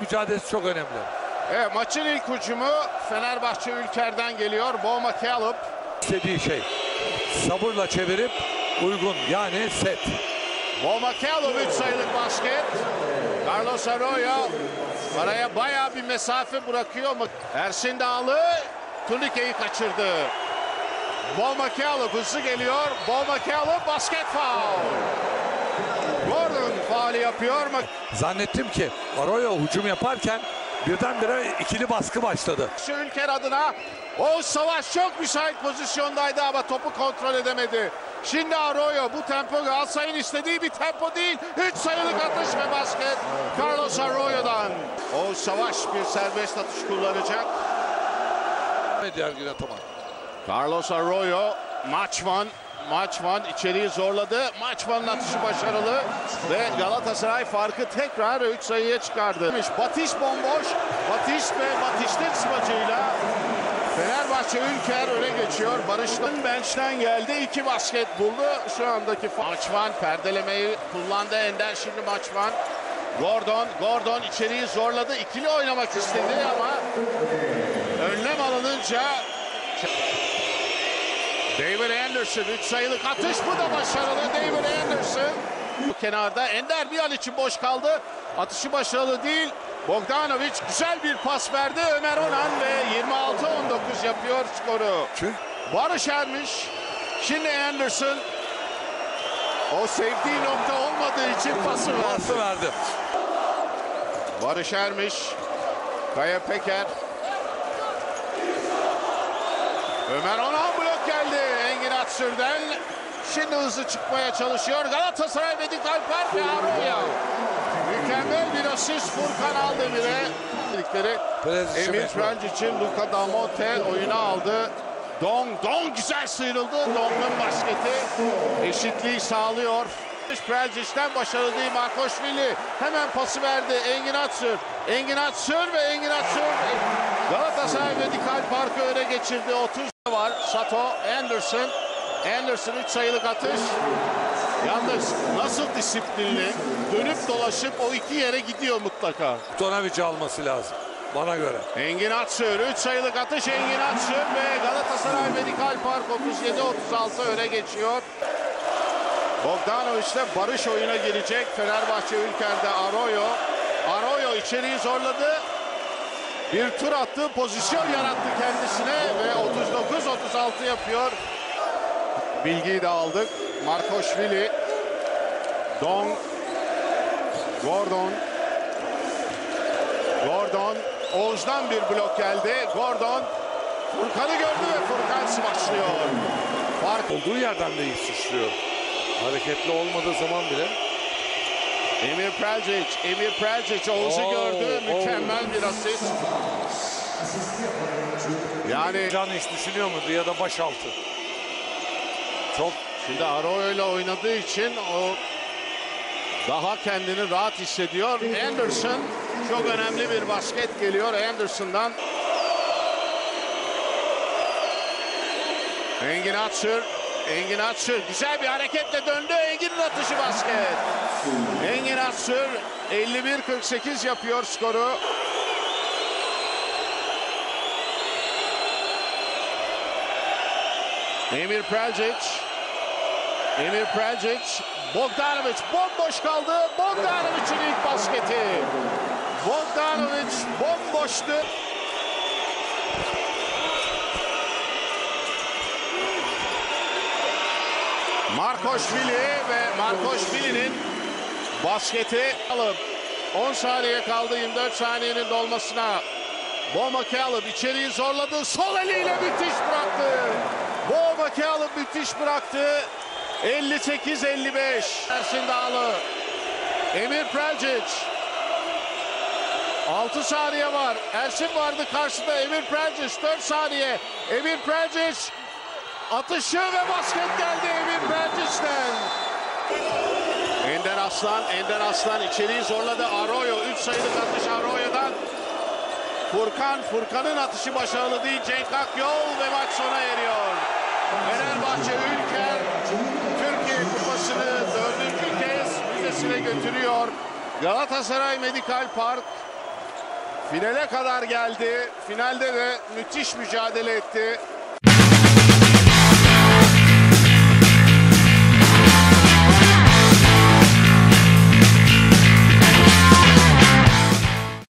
mücadelesi çok önemli. Evet, maçın ilk hücumu Fenerbahçe Ülker'den geliyor. Bo McCallum. İstediği şey sabırla çevirip uygun yani set. Bo McCallum 3 sayılık basket. Carlos Arroyo araya bayağı bir mesafe bırakıyor mu? Ersin Dağlı turnikeyi kaçırdı. Bo McCallum hızlı geliyor. Bo McCallum basket foul. Yapıyor mu? Zannettim ki Arroyo hücum yaparken birdenbire ikili baskı başladı. Ülker adına Oğuz Savaş çok müsait pozisyondaydı ama topu kontrol edemedi. Şimdi Arroyo bu tempo Galatasaray'ın istediği bir tempo değil. 3 sayılık atış ve basket Carlos Arroyo'dan. Oğuz Savaş bir serbest atış kullanacak. Diğer atama. Carlos Arroyo Maçman Maçman içeriği zorladı. Maçman'ın atışı başarılı ve Galatasaray farkı tekrar 3 sayıya çıkardı. Batiş bomboş. Batiş ve Batiş'in smacıyla Fenerbahçe Ülker öne geçiyor. Barış'ın bench'ten geldi. iki basket buldu. Şu andaki Maçman perdelemeyi kullandı. Ender şimdi Maçman. Gordon, Gordon içeriği zorladı. İkili oynamak istedi ama önlem alınınca David Anderson 3 sayılık atış bu da başarılı David Anderson. Kenarda Ender bir an için boş kaldı. Atışı başarılı değil. Bogdanovic güzel bir pas verdi. Ömer Onan ve 26-19 yapıyor skoru. Çünkü Barış Ermiş. Şimdi Anderson. O sevdiği nokta olmadığı için pası verdi. pası verdi. Barış Ermiş. Kaya Peker. Ömer geldi. Atsür'den. Şimdi hızlı çıkmaya çalışıyor. Galatasaray Medikal Park ve Arroyo. Mükemmel bir asist Furkan aldı bile. Dedikleri Emir. French için Luka Damote oyuna aldı. Dong, Dong güzel sıyrıldı. Dong'un basketi eşitliği sağlıyor. Prelcic'ten başarılı değil Markoşvili. Hemen pası verdi Engin Atsür. Engin Atsür ve Engin Atsür Galatasaray Medikal Park'ı öne geçirdi. 30 var. Sato, Anderson. Anderson 3 sayılık atış. Yalnız nasıl disiplinli dönüp dolaşıp o iki yere gidiyor mutlaka. Tonavic alması lazım bana göre. Engin Atsür 3 sayılık atış Engin Atsür ve Galatasaray Medikal Park 37-36 öne geçiyor. Bogdanovic ile Barış oyuna girecek. Fenerbahçe Ülker'de Arroyo. Arroyo içeriği zorladı. Bir tur attı, pozisyon yarattı kendisine ve 39-36 yapıyor. Bilgiyi de aldık. Markoşvili, Dong, Gordon, Gordon, Oğuz'dan bir blok geldi. Gordon, Furkan'ı gördü ve Furkan smaçlıyor. Fark Olduğu yerden de sıçrıyor. Hareketli olmadığı zaman bile. Emir Prelcic, Emir Prelcic Oğuz'u Oo, gördü. oo. Mükemmel bir asist. Yani Can hiç düşünüyor muydu ya da başaltı? Çok şimdi Arroyo ile oynadığı için o daha kendini rahat hissediyor. Anderson çok önemli bir basket geliyor Anderson'dan. Engin Atsür, Engin Atsür güzel bir hareketle döndü. Engin'in atışı basket. Engin Atsür 51-48 yapıyor skoru. Emir Prelcic. Emir Prelcic. Bogdanovic bomboş kaldı. Bogdanovic'in ilk basketi. Bogdanovic bomboştu. Markoşvili ve Markoşvili'nin basketi alıp 10 saniye kaldı 24 saniyenin dolmasına. Bo McCallum içeriği zorladı. Sol eliyle müthiş bıraktı. Bo McCallum müthiş bıraktı. 58-55. Ersin Dağlı. Emir Prelcic. 6 saniye var. Ersin vardı karşısında Emir Prelcic 4 saniye. Emir Prelcic atışı ve basket geldi Emir Prelcic'ten. Ender Aslan, Ender Aslan içeriği zorladı. Arroyo 3 sayılık atış Arroyo'dan. Furkan, Furkan'ın atışı başarılı değil. Cenk Akyol ve maç sona eriyor. Fenerbahçe Ülker müzesine götürüyor. Galatasaray Medikal Park Finale kadar geldi. Finalde de müthiş mücadele etti.